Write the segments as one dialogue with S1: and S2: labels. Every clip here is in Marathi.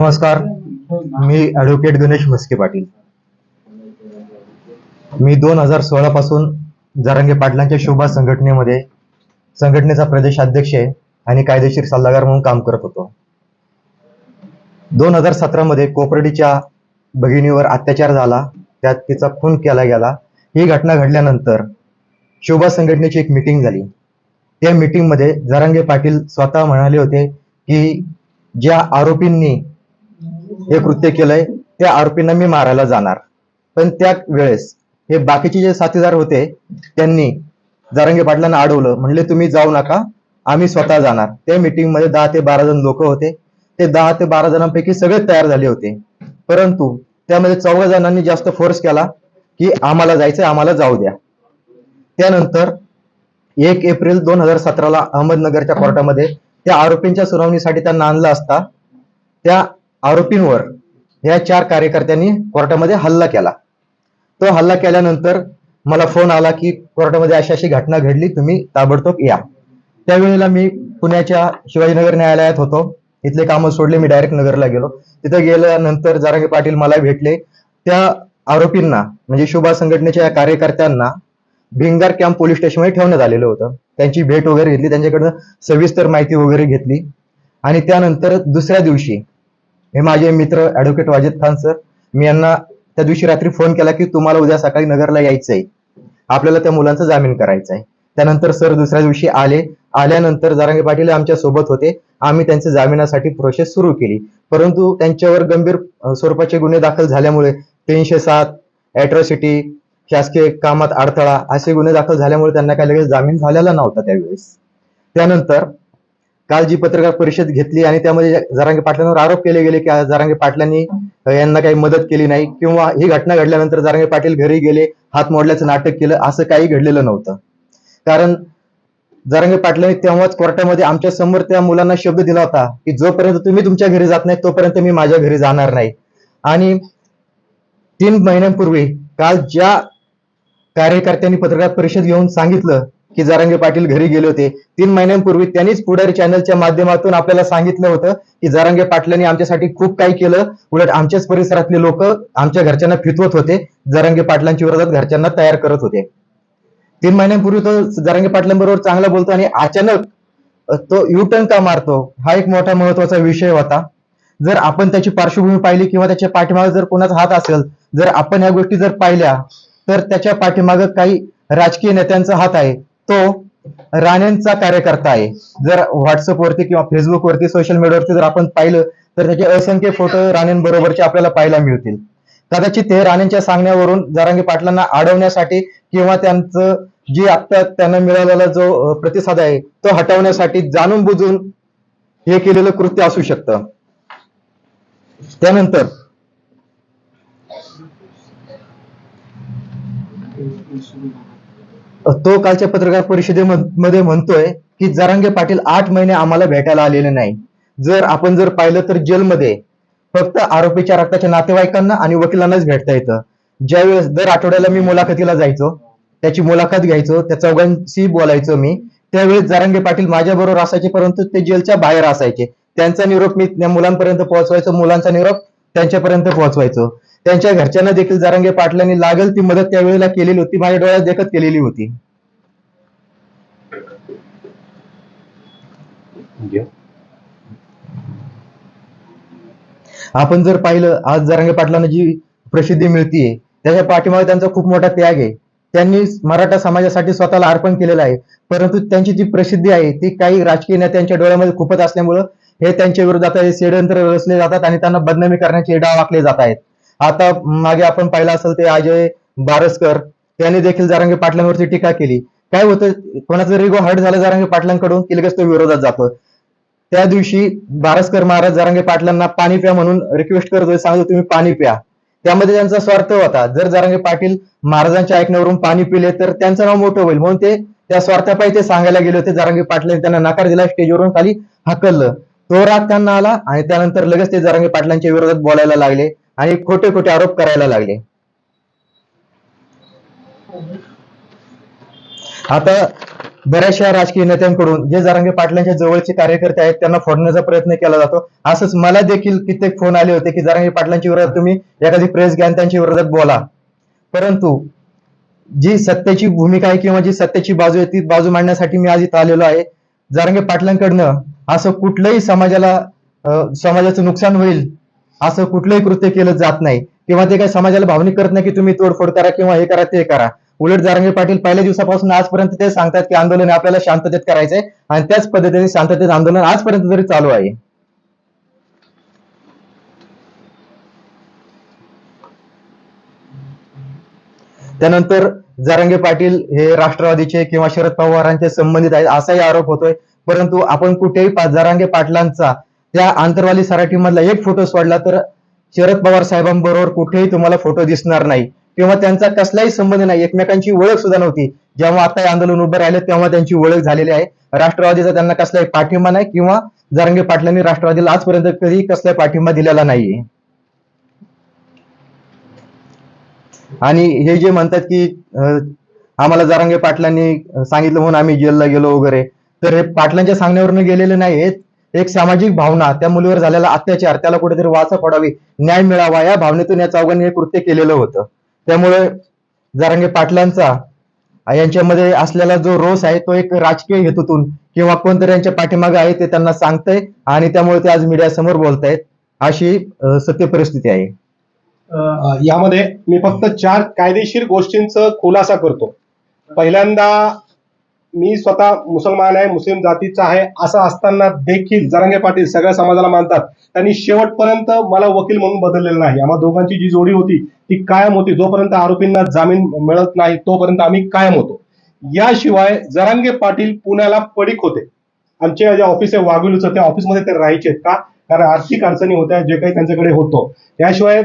S1: नमस्कार मी ऍडव्होकेट गणेश म्हस्के पाटील. मी दोन हजार सोळा पासून जारंगे पाटलांच्या शोभा संघटनेमध्ये संघटनेचा प्रदेश अध्यक्ष आहे आणि कायदेशीर सल्लागार म्हणून काम करत होतो. दोन हजार सतरा मध्ये कोपर्डीच्या भगिनीवर अत्याचार झाला त्यात तिचा खून केला गेला. ही घटना घडल्यानंतर शोभा संघटनेची एक मिटिंग झाली. त्या मिटिंगमध्ये जारंगे पाटील स्वतः म्हणाले होते की ज्या आरोपींनी हे कृत्य केलंय त्या आरोपींना मी मारायला जाणार. पण त्या वेळेस हे बाकीचे जे साथीदार होते त्यांनी जारंगे पाटलांना अडवलं. म्हणले तुम्ही जाऊ नका आम्ही स्वतः जाणार. त्या मिटिंगमध्ये दहा ते बारा जण लोक होते. ते दहा ते बारा जणांपैकी सगळे तयार झाले होते. परंतु त्यामध्ये चौघा जणांनी जास्त फोर्स केला की आम्हाला जायचंय आम्हाला जाऊ द्या. त्यानंतर एक एप्रिल दोन हजार सतराला अहमदनगरच्या कोर्टामध्ये त्या आरोपींच्या सुनावणीसाठी त्यांना आणलं असता त्या आरोपींवर या चार कार्यकर्त्यांनी कोर्टामध्ये हल्ला केला. तो हल्ला केल्यानंतर मला फोन आला की कोर्टामध्ये अशी अशी घटना घडली तुम्ही ताबडतोब या. त्यावेळेला मी पुण्याच्या शिवाजीनगर न्यायालयात होतो. इथले कामं सोडले मी डायरेक्ट नगरला गेलो. तिथं गेल्यानंतर जारांगे पाटील मला भेटले. त्या आरोपींना म्हणजे शुभा संघटनेच्या या कार्यकर्त्यांना भिंगार कॅम्प पोलीस स्टेशनमध्ये ठेवण्यात आलेलं होतं. त्यांची भेट वगैरे घेतली त्यांच्याकडनं सविस्तर माहिती वगैरे घेतली. आणि त्यानंतर दुसऱ्या दिवशी हे माझे मित्र ऍडव्होकेट वाजिद खान सर मी यांना त्या दिवशी रात्री फोन केला की तुम्हाला उद्या सकाळी नगरला यायचंय. आपल्याला त्या मुलांचा जामीन करायचा आहे त्यानंतर सर दुसऱ्या दिवशी आले. आल्यानंतर जारांगे पाटील आमच्यासोबत होते. आम्ही त्यांच्या जामिनासाठी प्रोसेस सुरू केली. परंतु त्यांच्यावर गंभीर स्वरूपाचे गुन्हे दाखल झाल्यामुळे तीनशे सात अॅट्रॉसिटी शासकीय कामात अडथळा असे गुन्हे दाखल झाल्यामुळे त्यांना काही लगेच जामीन झालेला नव्हता त्यावेळेस. त्यानंतर काल जी पत्रकार परिषद घेतली आणि त्यामध्ये जरांगे पाटलांवर आरोप केले गेले की जरांगे पाटलांनी यांना काही मदत केली नाही किंवा ही घटना घडल्यानंतर जरांगे पाटील घरी गेले हात मोडल्याचं नाटक केलं असं काही घडलेलं नव्हतं. कारण जरांगे पाटलांनी तेव्हाच कोर्टामध्ये आमच्यासमोर त्या मुलांना शब्द दिला होता की जोपर्यंत तुम्ही तुमच्या घरी जात नाही तोपर्यंत मी माझ्या घरी जाणार नाही. आणि तीन महिन्यांपूर्वी काल ज्या कार्यकर्त्यांनी पत्रकार परिषद घेऊन सांगितलं की जारांगे पाटील घरी गेले होते. तीन महिन्यांपूर्वी त्यांनीच पुढारी चॅनलच्या माध्यमातून आपल्याला सांगितलं होतं की जारांगे पाटलांनी आमच्यासाठी खूप काही केलं. उलट आमच्याच परिसरातले लोक आमच्या घरच्यांना फितवत होते. जारांगे पाटलांच्या विरोधात घरच्यांना तयार करत होते. तीन महिन्यांपूर्वी तो जारांगे पाटलांबरोबर चांगला बोलतो आणि अचानक तो युटर्न का मारतो? हा एक मोठा महत्त्वाचा विषय होता. जर आपण त्याची पार्श्वभूमी पाहिली किंवा त्याच्या पाठीमागे जर कोणाचा हात असेल जर आपण ह्या गोष्टी जर पाहिल्या तर त्याच्या पाठीमागे काही राजकीय नेत्यांचा हात आहे. तो राणेंचा कार्यकर्ता आहे. जर व्हॉट्सअपवरती किंवा फेसबुकवरती सोशल मीडियावरती जर आपण पाहिलं तर त्याचे असंख्य फोटो राणेंबरोबरचे आपल्याला पाहायला मिळतील. कदाचित ते राणेंच्या सांगण्यावरून जारांगी पाटलांना अडवण्यासाठी किंवा त्यांचं जी आत्ता त्यांना मिळालेला जो प्रतिसाद आहे तो हटवण्यासाठी जाणून बुजून हे केलेलं कृत्य असू शकतं. त्यानंतर तो कालच्या पत्रकार परिषदेमध्ये म्हणतोय की जरांगे पाटील आठ महिने आम्हाला भेटायला आलेले नाही जर आपण जर पाहिलं तर जेलमध्ये फक्त आरोपीच्या रक्ताच्या नातेवाईकांना आणि वकिलांनाच भेटता येतं. ज्यावेळेस दर आठवड्याला मी मुलाखतीला जायचो त्याची मुलाखत घ्यायचो त्या चौघांशी बोलायचो मी त्यावेळेस जरांगे पाटील माझ्या बरोबर असायचे परंतु ते जेलच्या बाहेर असायचे. त्यांचा निरोप मी त्या मुलांपर्यंत पोहोचवायचो मुलांचा निरोप त्यांच्यापर्यंत पोहोचवायचो. त्यांच्या घरच्यांना देखील जरांगे पाटलांनी लागेल ती मदत त्यावेळेला केलेली होती माझ्या डोळ्यात देखत केलेली होती. आपण जर पाहिलं आज जरांगे पाटलांना जी प्रसिद्धी मिळतीये त्याच्या पाठीमागे त्यांचा खूप मोठा त्याग आहे. त्यांनी मराठा समाजासाठी स्वतःला अर्पण केलेलं आहे. परंतु त्यांची जी प्रसिद्धी आहे ती काही राजकीय नेत्यांच्या डोळ्यामध्ये खुपत असल्यामुळं हे त्यांच्या विरोधात हे षडयंत्र रचले जातात आणि त्यांना बदनामी करण्याचे डाव आखले जात आहेत. आता मागे आपण पाहिलं असेल ते अजय बारसकर त्यांनी देखील जारांगे पाटलांवरती टीका केली. काय होतं कोणाचं रिगो हर्ट झालं जारांगे पाटलांकडून की लगेच तो विरोधात जातो. त्या दिवशी बारसकर महाराज जरांगे पाटलांना पाणी प्या म्हणून रिक्वेस्ट करतोय सांगतो तुम्ही पाणी प्या. त्यामध्ये त्यांचा स्वार्थ होता. जर जारांगे पाटील महाराजांच्या ऐकण्यावरून पाणी पिले तर त्यांचं नाव मोठं होईल. म्हणून ते त्या स्वार्थापायी ते सांगायला गेले होते. जारांगे पाटलांनी त्यांना नकार दिला स्टेजवरून खाली हकललं. तो राग त्यांना आला आणि त्यानंतर लगेच ते जारंगे पाटलांच्या विरोधात बोलायला लागले. आणि खोटे खोटे आरोप करायला लागले. आता बऱ्याचशा राजकीय नेत्यांकडून जे जारंगे पाटलांच्या जवळचे कार्यकर्ते आहेत त्यांना फोडण्याचा प्रयत्न केला जातो. असंच मला देखील कित्येक फोन आले होते की जारंगे पाटलांच्या विरोधात तुम्ही एखादी प्रेस घ्या त्यांच्या विरोधात बोला. परंतु जी सत्याची भूमिका आहे किंवा जी सत्याची बाजू आहे ती बाजू मांडण्यासाठी मी आज इथं आलेलो आहे. जारंगे पाटलांकडनं असं कुठलंही समाजाला समाजाचं नुकसान होईल असं कुठलंही कृत्य केलं जात नाही. किंवा ते काही समाजाला भावनिक करत नाही की तुम्ही तोडफोड करा किंवा हे करा ते करा. उलट जारंगे पाटील पहिल्या दिवसापासून आजपर्यंत ते सांगतात की आंदोलन आपल्याला शांततेत करायचंय आणि त्याच पद्धतीने शांततेत आंदोलन आजपर्यंत तरी चालू आहे. त्यानंतर जारंगे पाटील हे राष्ट्रवादीचे किंवा शरद पवारांचे संबंधित आहेत असाही आरोप होतोय. परंतु आपण कुठेही जारांगे पाटलांचा त्या आंतरवाली सराठीमधला एक फोटो सोडला तर शरद पवार साहेबांबरोबर कुठेही तुम्हाला फोटो दिसणार नाही. किंवा त्यांचा कसलाही संबंध नाही. एकमेकांची ओळख सुद्धा नव्हती. जेव्हा आता हे आंदोलन उभं राहिले तेव्हा त्यांची ओळख झालेली आहे. राष्ट्रवादीचा त्यांना कसलाही पाठिंबा नाही किंवा जारंगे पाटलांनी राष्ट्रवादीला आजपर्यंत कधी कसलाही पाठिंबा दिलेला नाहीये. आणि हे जे म्हणतात की आम्हाला जारांगे पाटलांनी सांगितलं म्हणून आम्ही जेलला गेलो वगैरे तर हे पाटलांच्या सांगण्यावरून गेलेले नाहीत एक सामाजिक भावना त्या मुलीवर झालेला अत्याचार त्याला कुठेतरी वाचा पडावी न्याय मिळावा या भावनेतून या चौघांनी हे कृत्य केलेलं होतं. त्यामुळे जारांगे पाटलांचा यांच्यामध्ये असलेला जो रोष आहे तो एक राजकीय हेतूतून किंवा कोणतरी यांच्या पाठीमागे आहे ते त्यांना सांगतंय आणि त्यामुळे ते आज मीडियासमोर बोलतायत अशी सत्य परिस्थिती आहे.
S2: यामध्ये मी फक्त चार कायदेशीर गोष्टींचा खुलासा करतो. पहिल्यांदा मी स्वतः मुसलमान आहे मुस्लिम जातीचा आहे असं असताना देखील जरांगे पाटील सगळ्या समाजाला मानतात. त्यांनी शेवटपर्यंत मला वकील म्हणून बदललेलं नाही. आम्हा दोघांची जी जोडी होती ती कायम होती. जोपर्यंत आरोपींना जामीन मिळत नाही तोपर्यंत आम्ही कायम होतो. याशिवाय जरांगे पाटील पुण्याला पडीक होते. आमचे जे ऑफिस आहे वाघुलीचं त्या ऑफिसमध्ये ते राहायचे का? कारण आर्थिक अडचणी होत्या जे काही त्यांच्याकडे होतं. याशिवाय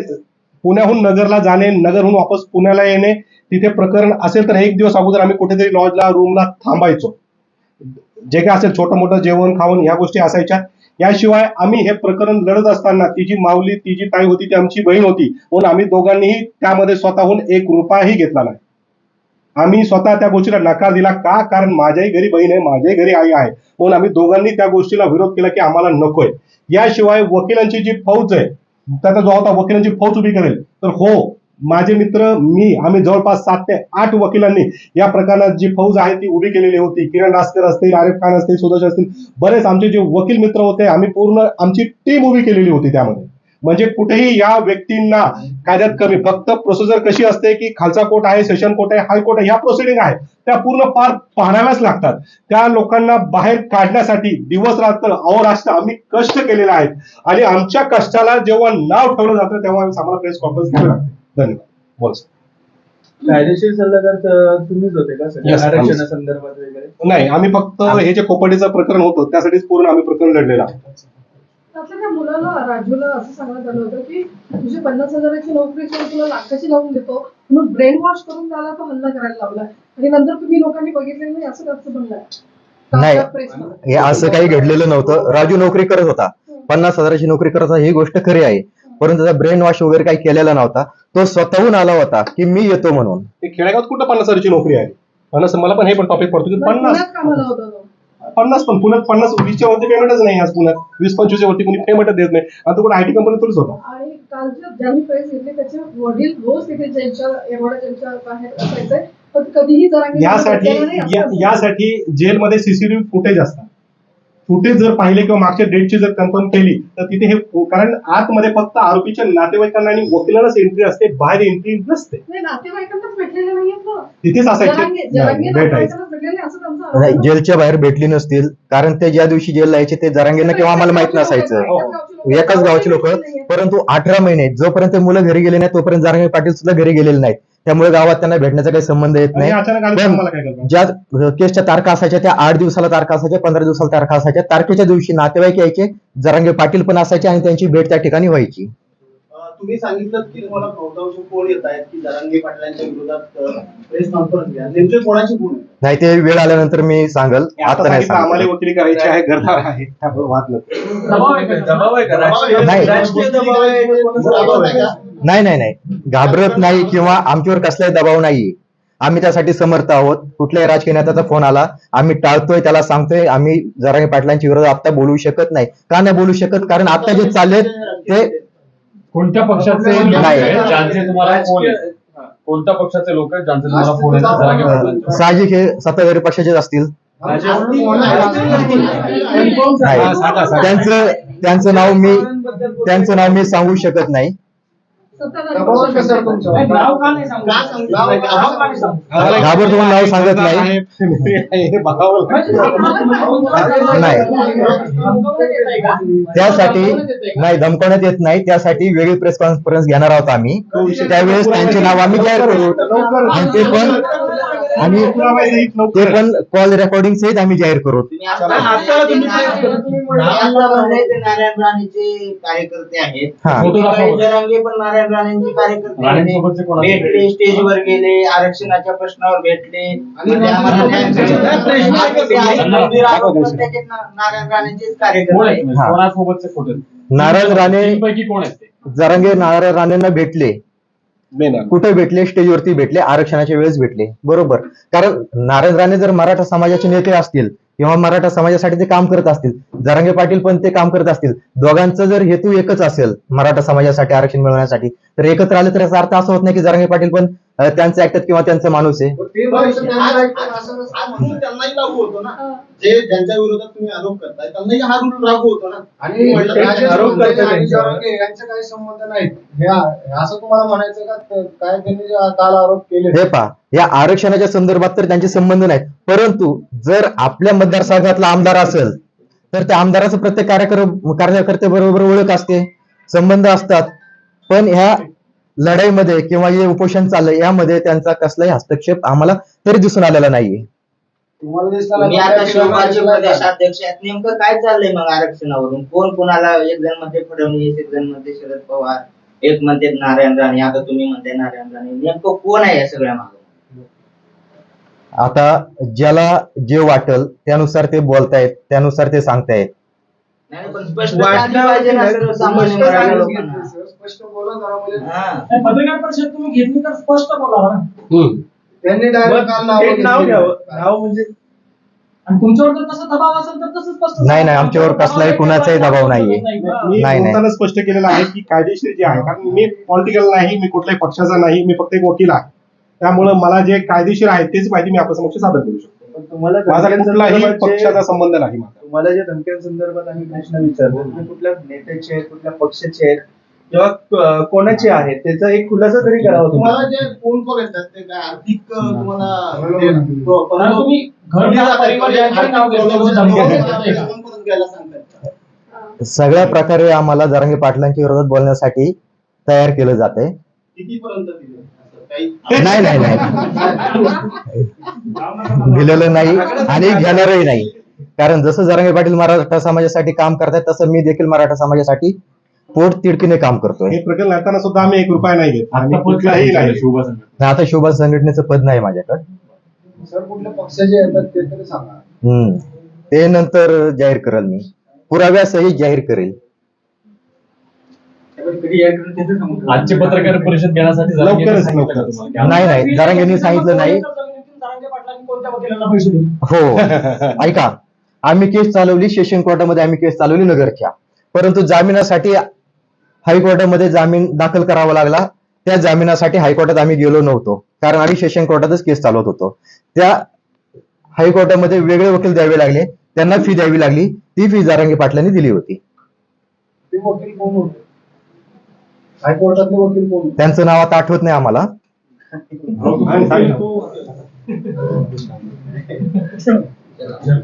S2: पुण्याहून नगरला जाणे नगरहून वापस पुण्याला येणे तिथे प्रकरण असेल तर एक दिवस अगोदर आम्ही कुठेतरी लॉजला रूमला थांबायचो. जे काय असेल छोटं मोठं जेवण खाऊन ह्या गोष्टी असायच्या. याशिवाय आम्ही हे प्रकरण लढत असताना ती जी माऊली ती जी ताई होती ती आमची बहीण होती म्हणून आम्ही दोघांनीही त्यामध्ये स्वतःहून एक रुपयाही घेतला नाही. आम्ही स्वतः त्या गोष्टीला नकार दिला. का? कारण माझ्याही घरी बहीण आहे माझ्याही घरी आई आहे. म्हणून आम्ही दोघांनी त्या गोष्टीला विरोध केला की आम्हाला नकोय. याशिवाय वकिलांची जी फौज आहे त्याचा जो होता वकिलांची फौज उभी करेल. तर हो माझे मित्र मी आम्ही जवळपास सात ते आठ वकिलांनी या प्रकरणात जी फौज आहे ती उभी केलेली होती. किरण रास्कर असतील आरिफ खान असतील सुदर्श असतील बरेच आमचे जे वकील मित्र होते आम्ही पूर्ण आमची टीम उभी केलेली होती त्यामध्ये. म्हणजे कुठेही या व्यक्तींना कायद्यात कमी. फक्त प्रोसिजर कशी असते की खालचा कोर्ट आहे सेशन कोर्ट आहे हायकोर्ट आहे ह्या प्रोसिडिंग आहे. त्या पूर्ण पार पाहण्यालाच लागतात. त्या लोकांना बाहेर काढण्यासाठी दिवस रात्र अहोरात्र आम्ही कष्ट केलेले आहेत. आणि आमच्या कष्टाला जेव्हा नाव ठेवलं जातं तेव्हा आम्ही आम्हाला प्रेस कॉन्फरन्स घ्यावी लागते धन्यवाद. बोल.
S3: कायदेशीर सल्लागार तुम्हीच होते का सगळ्या
S2: Yes,
S3: आरक्षणासंदर्भात वगैरे?
S2: नाही आम्ही फक्त हे जे कोपडीचं प्रकरण होतं त्यासाठीच पूर्ण आम्ही प्रकरण लढलेलं आहोत.
S4: त्यातल्या त्या मुलाला राजूला असं सांगण्यात आलं होतं की तुझी पन्नास हजाराची नोकरी सोडून तुला लाखाची लावून देतो. म्हणून ब्रेन वॉश करून त्याला तो हल्ला करायला लावला. आणि नंतर तुम्ही लोकांनी बघितलेलं नाही असं कसं म्हणलंय
S1: नाही. हे असं काही घडलेलं नव्हतं. राजू नोकरी करत होता. पन्नास हजाराची नोकरी करत होता ही गोष्ट खरी आहे. परंतु त्याचा ब्रेन वॉश वगैरे काही केलेला नव्हता. तो स्वतःहून आला होता की मी येतो म्हणून.
S2: ते खेडेगावात कुठं पन्नास हजाराची नोकरी आहे? पन्नास मला पण हे पण टॉपिक पडतो की पन्नास
S4: कामाला होता.
S2: पन्नास पण पुण्यात पन्नास वीसच्या वरती पेमेंटच नाही आज पुण्यात. वीस पंचवीसच्या वरती कोणी पेमेंटच देत नाही. आणि तो कुठे आयटी कंपनी थोडीच होता.
S4: आणि कालच्या ज्यांनी प्रेस घेतली त्याचे वडील रोज तिथे जेलच्या एवढ्या जेलच्या बाहेर असायचे पण कधीही जरा
S2: यासाठी या- यासाठी जेलमध्ये सीसीटीव्ही फुटेज असतात. फुटेज जर पाहिले किंवा मागच्या डेटची जर कन्फर्म केली तर तिथे हे कारण आतमध्ये फक्त आरोपीच्या नातेवाईकांना आणि वकिलांनाच एंट्री असते बाहेर एंट्री नसते. तिथेच असायचे.
S1: जेलच्या बाहेर भेटली नसतील कारण ते ज्या दिवशी जेल यायचे ते जरांगेंना किंवा आम्हाला माहीत नसायचं. एकाच गावचे लोक परंतु अठरा महिने जोपर्यंत मुलं घरी गेले नाही तोपर्यंत जारंगे पाटील सुद्धा घरी गेलेले नाहीत. त्यामुळे गावात त्यांना भेटण्याचा काही संबंध येत नाही. ज्या केसच्या तारखा असायच्या त्या आठ दिवसाला तारखा असायच्या पंधरा दिवसाला तारखा असायच्या. तारखेच्या दिवशी नातेवाईक यायचे जरांगे पाटील पण असायचे आणि त्यांची भेट त्या ठिकाणी व्हायची.
S5: तुम्ही सांगितलं की तुम्हाला बहुतांश फोन येत आहेत की जरांगे पाटलांच्या विरोधात प्रेस कॉन्फरन्स घ्या. नेमके कोणाची फोन आहे?
S1: नाही ते वेळ आल्यानंतर मी सांगल.
S2: आता
S1: नाही
S2: आम्हाला वकिली करायची आहे घरदार आहे. त्यामुळे वाद नको
S3: दबाव आहे का? दबाव आहे का? राजकीय
S1: नाही.
S3: राजकीय दबाव आहे.
S5: दबाव आहे. का?
S1: नाही नाही नाही. घाबरत नाही किंवा आमच्यावर कसलाही दबाव नाही आम्ही त्यासाठी समर्थ आहोत. कुठल्याही राजकीय नेत्याचा फोन आला आम्ही टाळतोय त्याला सांगतोय. आम्ही जरांगे पाटलांच्या विरोधात आता बोलू शकत नाही. का नाही बोलू शकत? कारण आता जे चालले ते
S6: कोणत्या पक्षाचे लोक
S1: नाही.
S6: आहेत? ज्यांचे तुम्हाला फोन आहेत. कोणत्या पक्षाचे लोक आहेत ज्यांचे तुम्हाला फोन आहेत?
S1: साहजिक हे सत्ताधारी पक्षाचेच असतील. नाही. त्यांचं त्यांचं नाव मी त्यांचं नाव मी सांगू शकत नाही. घाबरतो नाव सांगत नाही. नाही. त्यासाठी नाही धमकवण्यात येत नाही. त्यासाठी वेगळी प्रेस कॉन्फरन्स घेणार आहोत आम्ही. त्यावेळेस त्यांचे नाव आम्ही जाहीर करू. आणि ते पण आणि ते
S2: लवकर.
S1: पण कॉल रेकॉर्डिंग सहित आम्ही जाहीर करू.
S5: नारायण राणेचे कार्यकर्ते आहेत.
S1: हा.
S5: पण नारायण राणेंचे कार्यकर्ते स्टेजवर गेले आरक्षणाच्या प्रश्नावर भेटले. नारायण राणेचेच कार्यकर्ते.
S1: हा. नारायण राणे जरांगे नारायण राणेंना भेटले. कुठे भेटले? स्टेजवरती भेटले. आरक्षणाच्या वेळेस भेटले. बरोबर. कारण नारायण राणे जर मराठा समाजाचे नेते असतील किंवा मराठा समाजासाठी ते काम करत असतील जरांगे पाटील पण ते काम करत असतील दोघांचा जर हेतू एकच असेल मराठा समाजासाठी आरक्षण मिळवण्यासाठी तर एकत्र आले तर याचा अर्थ असा होत नाही की जरांगे पाटील पण त्यांचे ऐकतात किंवा त्यांचा माणूस आहे.
S5: त्यांनाही लागू होतो ना.
S4: हा.
S5: जे ज्यांच्या विरोधात तुम्ही आरोप करताय त्यांनाही हा रूल लागू होतो ना.
S7: आणि
S3: आरोप
S7: यांचे काही संबंध नाहीत. हे हे असं तुम्हाला म्हणायचं का? काय त्यांनी जे काल आरोप केले?
S1: हे पहा या आरक्षणाच्या संदर्भात तर त्यांचे संबंध नाहीत. परंतु जर आपल्या मतदारसंघातला आमदार असेल तर त्या आमदाराचं प्रत्येक कार्यक्रम कार्यकर्ते बरोबर ओळख असते संबंध असतात. पण ह्या लढाईमध्ये किंवा हे उपोषण चाललंय यामध्ये त्यांचा कसलाही हस्तक्षेप आम्हाला तरी दिसून आलेला नाहीये.
S5: आता
S7: का?
S5: शिवबाजी प्रदेशाध्यक्ष आहेत. नेमकं काय चाललंय मग आरक्षणावरून? कोण कोणाला एक जण म्हणते फडणवीस एक जण म्हणते शरद पवार एक म्हणते नारायण राणे आता तुम्ही म्हणताय नारायण राणे. नेमकं कोण आहे या सगळ्या मागे?
S1: आता ज्याला जे वाटल त्यानुसार ते बोलतायत त्यानुसार ते सांगतायत.
S5: नाही पण स्पष्ट पाहिजे ना सर्वसामान्य मराठी लोकांना.
S7: स्पष्ट बोला जरा म्हणजे
S5: हा.
S3: पत्रकार परिषद तुम्ही घेतली तर स्पष्ट बोलावा ना
S2: हम्म.
S7: त्यांनी डायरेक्ट काल नाव
S3: एक नाव
S7: घेतली.
S3: घ्यावं नाव म्हणजे आणि तुमच्यावर जर तसा दबाव असेल तर तसं स्पष्ट
S1: नाही, नाही, आमच्यावर कसलाही कुणाचाही दबाव नाहीये.
S2: मी
S1: नाही, नाही.
S2: बोलताना स्पष्ट केलेलं आहे की कायदेशीर जे आहे कारण मी पॉलिटिकल नाही मी कुठल्याही पक्षाचा नाही मी फक्त एक वकील आहे त्यामुळे मला जे कायदेशीर आहे तेच माहिती मी आपल्या समक्ष सादर करू शकतो
S3: पण तुम्हाला
S2: माझा कुठलाही
S3: धमक्यांसंदर्भात जे-
S2: पक्षाचा संबंध नाही माझा
S3: तुम्हाला जे धमक्यांसंदर्भात आम्ही प्रश्न विचारले तुम्ही कुठल्या नेत्याचे आहेत कुठल्या पक्षाचे आहेत किंवा क- कोणाचे आहेत त्याचा एक खुलासा तरी करावा
S5: तुम्हाला जे फोन कॉल येतात ते काय आर्थिक तुम्हाला
S4: हा.
S1: सगळ्या प्रकारे आम्हाला जरांगे पाटलांच्या विरोधात बोलण्यासाठी तयार केलं जात आहे नाही नाही नाही दिलेलं नाही आणि घेणारही नाही कारण जसं जरांगे पाटील मराठा समाजासाठी काम करतायत तसं मी देखील मराठा समाजासाठी पोट तिडकीने काम करतोय.
S2: हे प्रकरण येताना सुद्धा आम्ही एक रुपया नाही घेत
S6: पण
S2: कुठलाही नाही.
S6: शोभा
S1: आणि आता शोभा संघटनेचं पद नाही माझ्याकडे.
S7: सर कुठल्या पक्षाचे येतात ते तरी सांगा.
S1: हम्म. ते नंतर जाहीर करेल मी. पुराव्यासहित जाहीर करेल.
S6: आजची पत्रकार परिषद घेण्यासाठी जरांगेंनी
S2: लवकरच,
S6: सांगितलं का
S2: लवकरच.
S6: तुम्हाला?
S1: नाही नाही. जरांगेंनी सांगितलं नाही.
S3: जरांगे पाटलांनी कोणत्या वकिलांना पैसे दिले?
S1: हो. ऐका आम्ही केस चालवली सेशन कोर्टामध्ये आम्ही केस चालवली नगरच्या परंतु जामिनासाठी हायकोर्टामध्ये जामीन दाखल करावा लागला. त्या जामिनासाठी हायकोर्टात आम्ही गेलो नव्हतो. कारण आम्ही सेशन कोर्टातच केस चालवत होतो. त्या हायकोर्टामध्ये वेगळे वकील द्यावे लागले. त्यांना फी द्यावी लागली. ती फी जारांगी पाटलांनी दिली होती.
S7: ते वकील कोण होते? हायकोर्टातले वकील कोण होते?
S1: त्यांचं नाव आता आठवत नाही आम्हाला.
S2: आणि सांगितलं.
S5: चला.